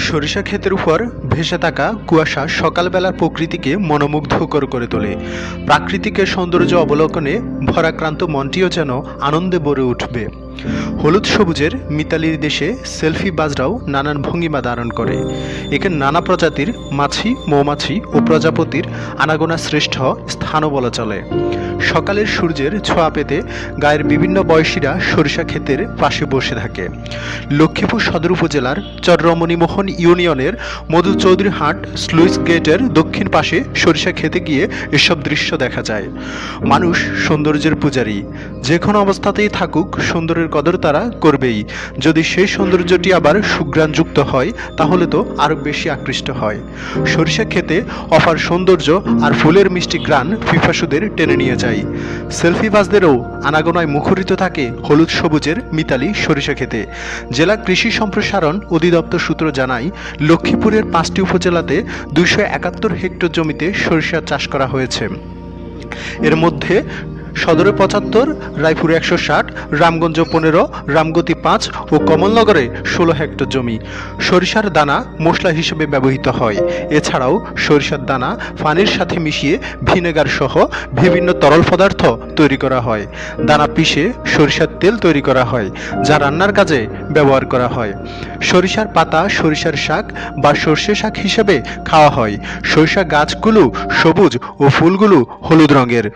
সরিষা ক্ষেতের উপর ভেসে থাকা কুয়াশা সকালবেলার প্রকৃতিকে মনোমুগ্ধকর করে তোলে। প্রাকৃতিকের সৌন্দর্য অবলোকনে ভরাক্রান্ত মনটিও যেন আনন্দে ভরে উঠবে। হলুদ সবুজের মিতালির দেশে সেলফি বাজরাও নানান ভঙ্গিমা ধারণ করে। একে নানা প্রজাতির মাছি, মৌমাছি ও প্রজাপতির আনাগোনা শ্রেষ্ঠ স্থানও বলা চলে। সকালের সূর্যের ছোঁয়া পেতে গায়ের বিভিন্ন বয়সীরা সরিষা ক্ষেতের পাশে বসে থাকে। লক্ষ্মীপুর সদর উপজেলার চররমণিমোহন ইউনিয়নের মধু চৌধুরী হাট স্লুইস গেটের দক্ষিণ পাশে সরিষা খেতে গিয়ে এসব দৃশ্য দেখা যায়। মানুষ সৌন্দর্যের পূজারী। যে কোনো অবস্থাতেই থাকুক সুন্দরের কদর তারা করবেই। যদি সেই সৌন্দর্যটি আবার সুগ্রাণযুক্ত হয়, তাহলে তো আরও বেশি আকৃষ্ট হয়। সরিষা খেতে অফার সৌন্দর্য আর ফুলের মিষ্টি গ্রান ফিফাসুদের টেনে নিয়ে যায় সেলফিবাজদেরও আনাগোনায় মুখরিত থাকে হলুদ সবুজের মিতালি সরিষা খেতে জেলা কৃষি সম্প্রসারণ অধিদপ্তর সূত্র জানায়, লক্ষ্মীপুরের পাঁচটি উপজেলাতে দুইশো একাত্তর হেক্টর জমিতে সরিষা চাষ করা হয়েছে। এর মধ্যে সদরে পঁচাত্তর, রায়পুরে একশো ষাট, রামগঞ্জ পনেরো, রামগতি পাঁচ ও কমলনগরে ষোলো হেক্টর জমি। সরিষার দানা মশলা হিসেবে ব্যবহৃত হয়। এছাড়াও সরিষার দানা পানির সাথে মিশিয়ে ভিনেগার সহ বিভিন্ন তরল পদার্থ তৈরি করা হয়। দানা পিষে সরিষার তেল তৈরি করা হয়, যা রান্নার কাজে ব্যবহার করা হয়। সরিষার পাতা, সরিষার শাক বা সর্ষে শাক হিসেবে খাওয়া হয়। সরিষা গাছগুলো সবুজ ও ফুলগুলো হলুদ রঙের।